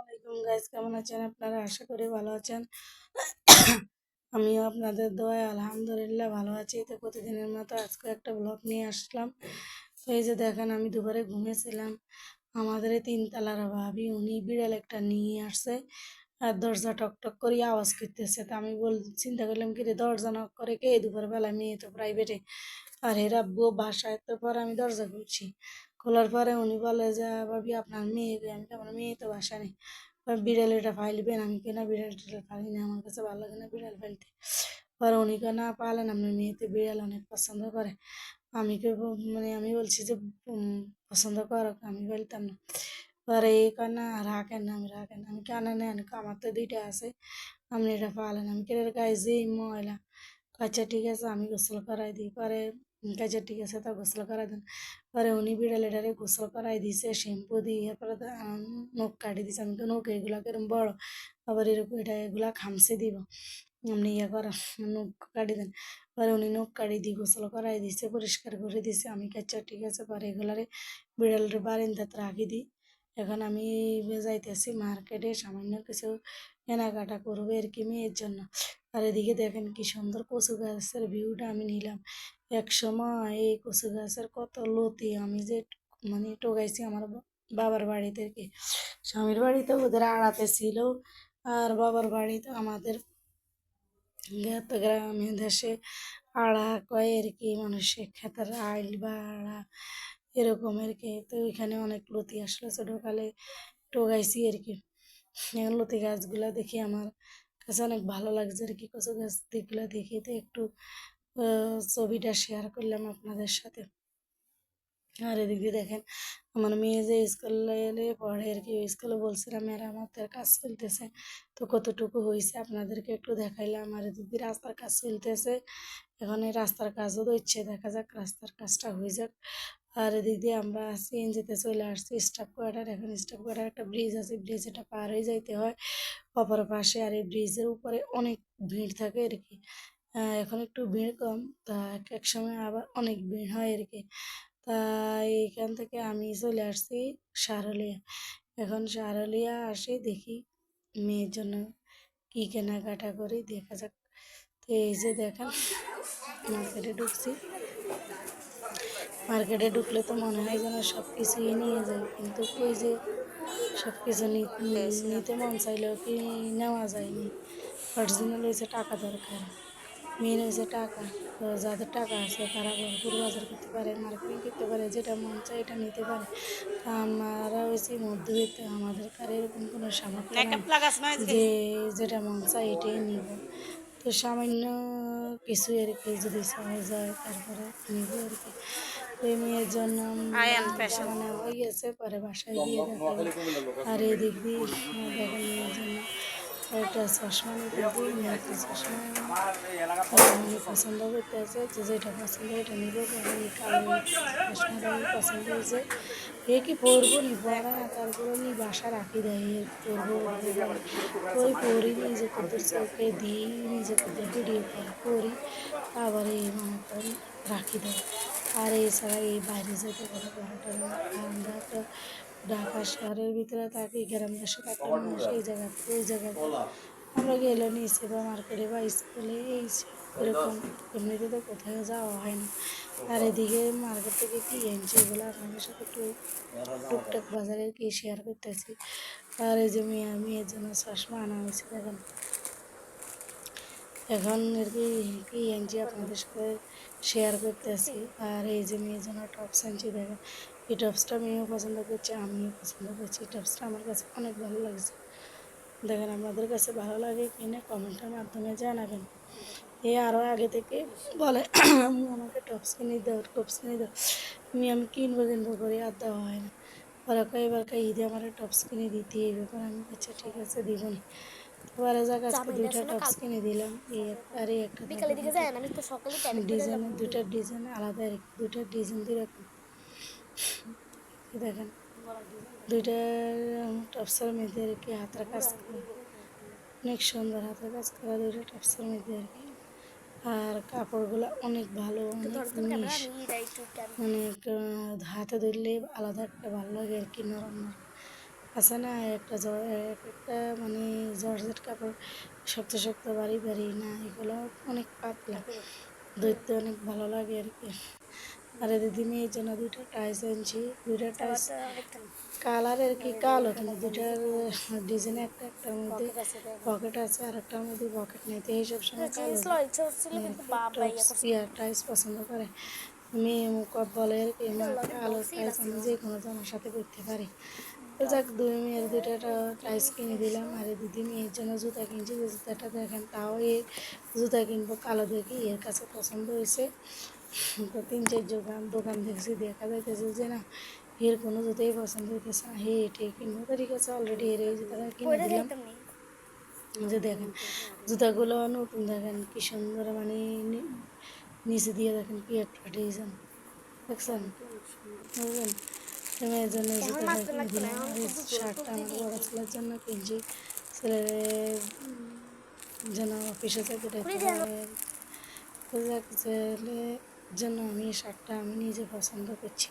আলাইকুম গাইজ কেমন আছেন? আপনারা আশা করি ভালো আছেন। আমিও আপনাদের দোয়ায় আলহামদুলিল্লাহ ভালো আছি। তো প্রতিদিনের মতো আজকে একটা ব্লগ নিয়ে আসলাম। তো এই যে দেখেন, আমি দুপুরে ঘুমিয়েছিলাম। আমাদের এই তিনতলার ভাবি, উনি বিড়াল একটা নিয়ে আসছে আর দরজা টক টক করে আওয়াজ করতেছে। তো আমি বল চিন্তা করলাম কি রে দরজা নক করে কে? দুপুরবেলা মেয়ে তো প্রাইভেটে আর এর আব্বু বাসায়, তো পরে আমি দরজা খুলছি। খোলার পরে উনি বলে যে, ভাবি, আপনার মেয়ে আমি তো, আমার মেয়ে তো বাসা নেই। বিড়াল এটা ফাইলবেন? আমি কেনা বিড়াল টিড়াল ফাইলি না, আমার কাছে ভালো লাগে না বিড়াল ফাইলতে। পরে উনি কে না, পালেন, আপনার মেয়েতে বিড়াল অনেক পছন্দ করে। আমি মানে আমি বলছি যে পছন্দ করো, আমি বলতাম না। পরে এই কয়, না, রাখেন না, আমি রাখেন আমি কেন নেন, আমার তো দুইটা আছে, আপনি এটা পালেন। আমি কেটে গায়ে যে ময়লা। আচ্ছা ঠিক আছে, আমি গোসল করাই দিই। পরে আচ্ছা ঠিক আছে তা গোসল করাই দেন। পরে উনি বিড়ালেটারে গোসল করাই দিছে শ্যাম্পু দিয়ে তো, নখ কাটি দিছে। আমি তো নখ এগুলা কেরম বড়? আবার এরকম এটা এগুলা খামসে দিব। আপনি ইয়ে করা নখ কাটি দেন। পরে উনি নখ কাটি দিয়ে গোসল করাই দিছে পরিষ্কার করে দিছে। আমি আচ্ছা ঠিক আছে পরে এগুলারে বিড়ালের বারিন্দাতে রাখি দিই এখন আমি যাইতেছি মার্কেটে সামান্য কিছু কেনাকাটা করব আর কি মেয়ের জন্য। আর এদিকে দেখেন কি সুন্দর কচু গাছের ভিউটা আমি নিলাম। এক সময় এই কচু গাছের কত লতি আমি যে মানে টোকাইছি আমার বাবার বাড়ি থেকে স্বামীর বাড়িতে ওদের আড়াতে ছিল আর বাবার বাড়িতে আমাদের জ্ঞাত গ্রামে দেশে আড়া কয় আর কি মানুষের খেতার আইল বা আড়া এরকম আর কি। তো ওইখানে অনেক লতি আসলো ছোটোকালে টোকাইছি আর কি। লতি গাছগুলা দেখি আমার কাছে অনেক ভালো লাগছে আর কি। কচু গাছ দিকগুলো দেখি তো একটু ছবিটা শেয়ার করলাম আপনাদের সাথে। আর এদিকে দেখেন, আমার মেয়ে যে স্কুলে পড়ে আর কি স্কুলে বলছিলাম মেরামতের কাজ চলতেছে। তো কতটুকু হয়েছে আপনাদেরকে একটু দেখাইলাম। আর এদিকে রাস্তার কাজ চলতেছে। এখন এই রাস্তার কাজও তো ইচ্ছে দেখা যাক রাস্তার কাজটা হয়ে যাক। আর এদিক দিয়ে আমরা সিএনজিতে চলে আসছি। স্টাফ কোয়ার্টার এখন স্টাফ কোয়ার্টার একটা ব্রিজ আছে। ব্রিজ এটা পার হয়ে যাইতে হয় অপর পাশে। আর এই ব্রিজের উপরে অনেক ভিড় থাকে আর কি। এখন একটু ভিড় কম, তা এক এক সময় আবার অনেক ভিড় হয় আর কি। তা এইখান থেকে আমি চলে আসছি সারলিয়া। এখন সারলিয়া আসি, দেখি মেয়ের জন্য কী কেনাকাটা করি, দেখা যাক। তো এই যে দেখেন মার্কেটে ঢুকছি। মার্কেটে ঢুকলে তো মনে হয় যেন সব কিছুই নিয়ে যায়। কিন্তু ওই যে সব কিছু নিতে মন চাইলেও কি নেওয়া যায়নি। অরিজিনাল হয়েছে টাকা দরকার। মেন হয়েছে টাকা। তো যাদের টাকা আছে তারা ভরপুর বাজার করতে পারে মার্কেটিং করতে পারে যেটা মন চায় এটা নিতে পারে। তা আমরা হয়েছি মধ্যবিত্ত। আমাদের কার এরকম কোনো সামর্থ্য নেই যে যেটা মন চায় এটাই নিব। তো সামান্য কিছু আর কি যদি চাওয়া যায় তারপরে নিব আর কি। তো মেয়ের জন্য মানে হয়ে গেছে পরে বাসায় গিয়ে দেখাবো আর এদিক দিক দিয়ে মেয়ের জন্য। একটা চশমা নিতে দিই মেয়েকে চশমা আমি পছন্দ করতে আছে, যে যেটা পছন্দ এটা নিব। চশমাটা আমি পছন্দ হয়েছে। কি পরবো নি? পরা তারপরে নি, বাসা রাখি দেয় পরবো ওই পরি নিজে কুদের চোখে দিই নিজে কুদের ভিডিও কল করি এই মনে করেন রাখি দেয় আর এছাড়া এই বাইরে যেতে পারে আমরা তো ঢাকা শহরের ভিতরে থাকি গ্রাম দেশে থাকলে মানুষ এই জায়গা থেকে ওই জায়গা আমরা গেলে নিচে বা মার্কেটে বা স্কুলে এই এরকম এমনিতে তো কোথাও যাওয়া হয় না। আর এদিকে মার্কেট থেকে কি এনেছি এগুলো আপনাদের সাথে একটু টুকটাক বাজারের কি শেয়ার করতেছি। আর এই যে মেয়ে, মেয়ের জন্য চশমা আনা হয়েছে, দেখেন। এখন আর কি কি আনছি আপনাদের সাথে শেয়ার করতেছি। আর এই যে মেয়ের জন্য টপস আনছি দেখেন। এই টপসটা মেয়েও পছন্দ করছে আমিও পছন্দ করছি। এই টপসটা আমার কাছে অনেক ভালো লাগছে। দেখেন আপনাদের কাছে ভালো লাগে কিনে কমেন্টের মাধ্যমে জানাবেন। এ আরও আগে থেকে বলে আমি আমাকে টপস কিনে দাও টপস কিনে দাও। আমি আমি কিনবো কিনবো করে আর দেওয়া হয় না। ওরা কয় এবার কয় ঈদে আমার টপস কিনে দিতে এই ব্যাপার। আমি আচ্ছা ঠিক আছে দিব না। এবারে যাক আজকে দুইটা টপস কিনে দিলাম। এই এক- আর এই একটা ডিজাইন দুইটা ডিজাইন আলাদা দুইটা ডিজাইন দিয়ে রাখুন দেখেন দুইটা টপসের মধ্যে আর কি হাতের কাজ করা। অনেক সুন্দর হাতের কাজ করা দুইটা টপসের মধ্যে আর কি। আর কাপড়গুলো অনেক ভালো অনেক অনেক হাতে ধরলে আলাদা একটা ভালো লাগে আর কি নরম নরম। আছে না একটা একটা মানে জর্জেট কাপড় শক্ত শক্ত বাড়ি বাড়ি না এগুলো অনেক পাতলা। ধরতে অনেক ভালো লাগে আর কি। আর দিদি মেয়ের জন্য দুইটা টাইস আনছি দুইটা টাইস। কালারের কি কালো? কিন্তু দুইটার ডিজাইন একটা একটার মধ্যে পকেট আছে আর একটার মধ্যে পকেট নেই। তো এইসব সময় কালো। টাইস পছন্দ করে। মেয়ে মুকব বলে আর কি কালো টাইস আমি যে কোনো জামার সাথে পরতে পারি। তো যাক দুই মেয়ের দুইটা টাইস কিনে দিলাম। আর দিদি মেয়ের জন্য জুতা কিনছি। যে জুতাটা দেখেন তাও এই জুতা কিনবো কালো দেখি এর কাছে পছন্দ হয়েছে। তো তিন চার দোকান দোকান দেখছি দেখা যাইতেছে যে না এর কোনো জুতাই পছন্দ হইতেছে না হে এটাই কিনবো তো ঠিক আছে অলরেডি এর এই জুতাটা কিনে দিলাম। যে দেখেন জুতাগুলো নতুন দেখেন কি সুন্দর মানে নিচে দিয়ে দেখেন কি একটা ডিজাইন দেখছেন? বুঝলেন? মেয়ের জন্য জুতাটা কিনে দিলাম শার্টটা আমার বড় ছেলের জন্য কিনছি। ছেলের যেন অফিসে চাকরি করে তো যাক জন্য আমি এই শার্টটা আমি নিজে পছন্দ করছি।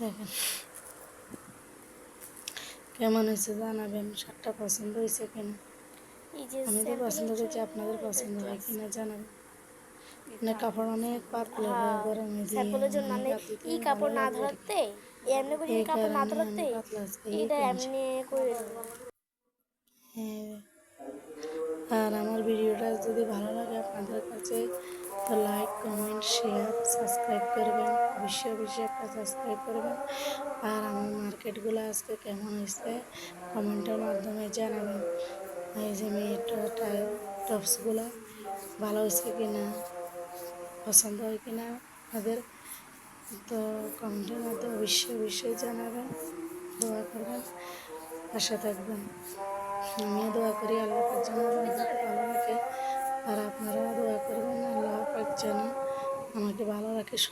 দেখেন। কেমন হয়েছে জানাবেন শার্টটা পছন্দ হয়েছে কিনা? আমি তো পছন্দ করছি আপনাদের পছন্দ হয় কিনা জানাবেন। কাপড় অনেক পাতলা গরমে দিয়ে জন্য মানে কাপড় না ধরতে এমনি করে কাপড় না ধরতে আমি পাতলা আজকে এই এটা এমনি করে হ্যাঁ। আর আমার ভিডিওটা যদি ভালো লাগে আপনাদের কাছে তো লাইক কমেন্ট শেয়ার সাবস্ক্রাইব করবেন। অবশ্যই অবশ্যই একটা সাবস্ক্রাইব করবেন। আর আমার মার্কেটগুলো আজকে কেমন হয়েছে কমেন্টের মাধ্যমে জানাবেন। এই যে মেয়েটা টপসগুলো ভালো হয়েছে কি না পছন্দ হয় কি না আপনাদের তো কমেন্টের মাধ্যমে অবশ্যই অবশ্যই জানাবেন। দোয়া করবেন পাশে থাকবেন। আমিও দোয়া করি, আল্লাহ আমাকে ভালো রাখে আর আপনারা দোয়া করবেন আল্লাহ পাক যেন আমাকে ভালো রাখে সুস্থ